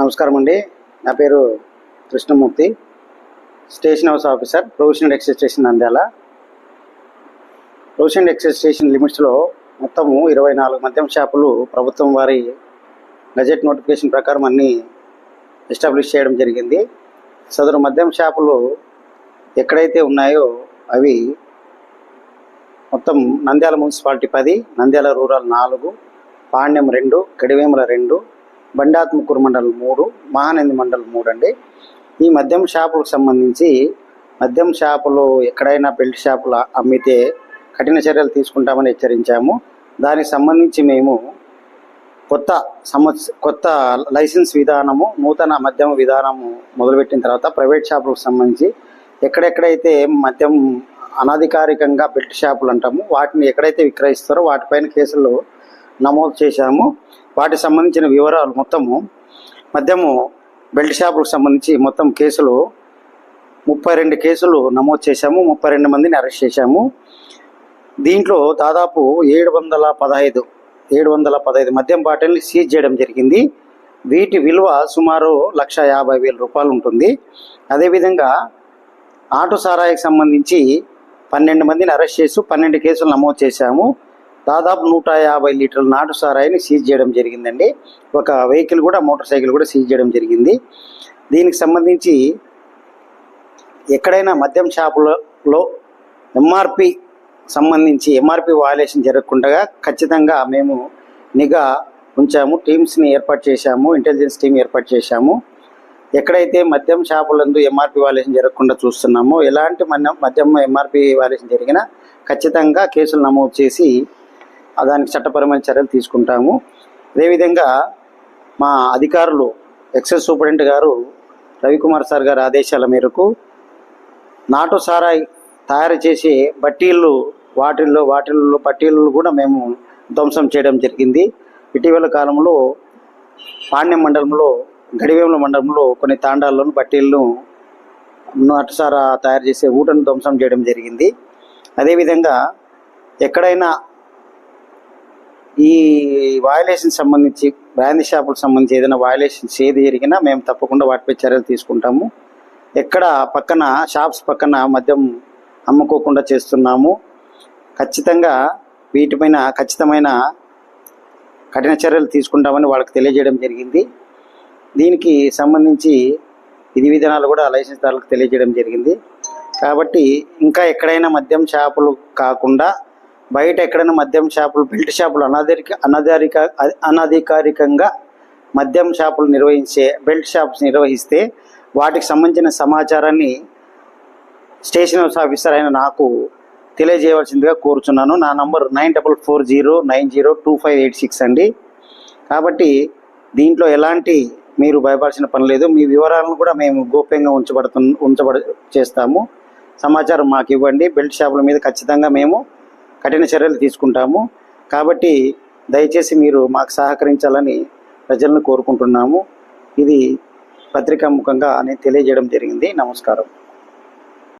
నమస్కారం అండి. నా పేరు Krishnamurthy. Station house officer provisional excise station Nandyal. Provisional excise station లిమిట్స్లో మొత్తము ఇరవై నాలుగు మద్యం షాపులు ప్రభుత్వం వారి గజెట్ నోటిఫికేషన్ ప్రకారం అన్నీ ఎస్టాబ్లిష్ చేయడం జరిగింది. సదరు మద్యం షాపులు ఎక్కడైతే ఉన్నాయో అవి మొత్తం నంద్యాల మున్సిపాలిటీ పది నంద్యాల రూరల్ నాలుగు పాండ్యం రెండు కడివేముల రెండు బండాత్ముకూరు మండలం మూడు మహానంది మండలం మూడు అండి. ఈ మద్యం షాపులకు సంబంధించి మద్యం షాపులు ఎక్కడైనా బెల్ట్ షాపులు అమ్మితే కఠిన చర్యలు తీసుకుంటామని హెచ్చరించాము. దానికి సంబంధించి మేము కొత్త సంవత్స కొత్త లైసెన్స్ విధానము నూతన మద్యం విధానము మొదలుపెట్టిన తర్వాత ప్రైవేట్ షాపులకు సంబంధించి ఎక్కడెక్కడైతే మద్యం అనధికారికంగా బెల్ట్ షాపులు అంటాము వాటిని ఎక్కడైతే విక్రయిస్తారో వాటిపైన కేసులు నమోదు చేశాము. వాటికి సంబంధించిన వివరాలు మొత్తము మద్యము బెల్ట్ షాపులకు సంబంధించి మొత్తం కేసులు ముప్పై రెండు కేసులు నమోదు చేశాము ముప్పై రెండు మందిని అరెస్ట్ చేశాము. దీంట్లో దాదాపు ఏడు వందల పదహైదు ఏడు వందల పదహైదు మద్యం బాటిల్ని సీజ్ చేయడం జరిగింది. వీటి విలువ సుమారు లక్ష యాభై వేల రూపాయలు ఉంటుంది. అదేవిధంగా ఆటో సారాయికి సంబంధించి పన్నెండు మందిని అరెస్ట్ చేసి పన్నెండు కేసులు నమోదు చేశాము. దాదాపు నూట యాభై లీటర్ల నాటు సారాయిని సీజ్ చేయడం జరిగిందండి. ఒక వెహికల్ కూడా మోటార్ సైకిల్ కూడా సీజ్ చేయడం జరిగింది. దీనికి సంబంధించి ఎక్కడైనా మద్యం షాపులలో ఎంఆర్పి సంబంధించి ఎంఆర్పి వాయులేషన్ జరగకుండా ఖచ్చితంగా మేము నిఘా ఉంచాము టీమ్స్ని ఏర్పాటు చేశాము ఇంటెలిజెన్స్ టీం ఏర్పాటు చేశాము. ఎక్కడైతే మద్యం షాపులందు ఎంఆర్పి వాల్యుయేషన్ జరగకుండా చూస్తున్నామో ఎలాంటి మన మద్యం ఎంఆర్పి వాల్యుయేషన్ జరిగినా ఖచ్చితంగా కేసులు నమోదు చేసి దానికి చట్టపరమైన చర్యలు తీసుకుంటాము. అదేవిధంగా మా అధికారులు ఎక్సైజ్ సూపరింటెండెంట్ గారు రవికుమార్ సార్ గారి ఆదేశాల మేరకు నాటు సారాయి తయారు చేసే బట్టీళ్ళు వాటిల్లో వాటిల్లో బట్టీళ్ళు కూడా మేము ధ్వంసం చేయడం జరిగింది. ఇటీవల కాలంలో పాండ్యం మండలంలో గడివేముల మండలంలో కొన్ని తాండాల్లోని బట్టీలను నాటుసారా తయారు చేసే ఊటను ధ్వంసం చేయడం జరిగింది. అదేవిధంగా ఎక్కడైనా ఈ వయలేషన్ సంబంధించి బ్రాందీ షాపులకు సంబంధించి ఏదైనా వయలేషన్స్ ఏది జరిగినా మేము తప్పకుండా వాటిపై చర్యలు తీసుకుంటాము. ఎక్కడ పక్కన షాప్స్ పక్కన మద్యం అమ్ముకోకుండా చేస్తున్నాము. ఖచ్చితంగా వీటిపైన ఖచ్చితమైన కఠిన చర్యలు తీసుకుంటామని వాళ్ళకి తెలియజేయడం జరిగింది. దీనికి సంబంధించి విధి విధానాలు కూడా లైసెన్స్దారులకు తెలియజేయడం జరిగింది. కాబట్టి ఇంకా ఎక్కడైనా మద్యం షాపులు కాకుండా బయట ఎక్కడైనా మద్యం షాపులు బెల్ట్ షాపులు అనధిక అనధారిక అనధికారికంగా మద్యం షాపులు నిర్వహించే బెల్ట్ షాప్స్ నిర్వహిస్తే వాటికి సంబంధించిన సమాచారాన్ని స్టేషన్ హౌస్ ఆఫీసర్ అయిన నాకు తెలియజేయవలసిందిగా కోరుచున్నాను. నా number nine double four zero nine zero two five eight six అండి. కాబట్టి దీంట్లో ఎలాంటి మీరు భయపడాల్సిన పని లేదు. మీ వివరాలను కూడా మేము గోప్యంగా ఉంచబడుతు ఉంచబడ చేస్తాము. సమాచారం మాకు ఇవ్వండి. బెల్ట్ షాపుల మీద ఖచ్చితంగా మేము కఠిన చర్యలు తీసుకుంటాము. కాబట్టి దయచేసి మీరు మాకు సహకరించాలని ప్రజలను కోరుకుంటున్నాము. ఇది పత్రికా ముఖంగా నేను తెలియజేయడం జరిగింది. నమస్కారం.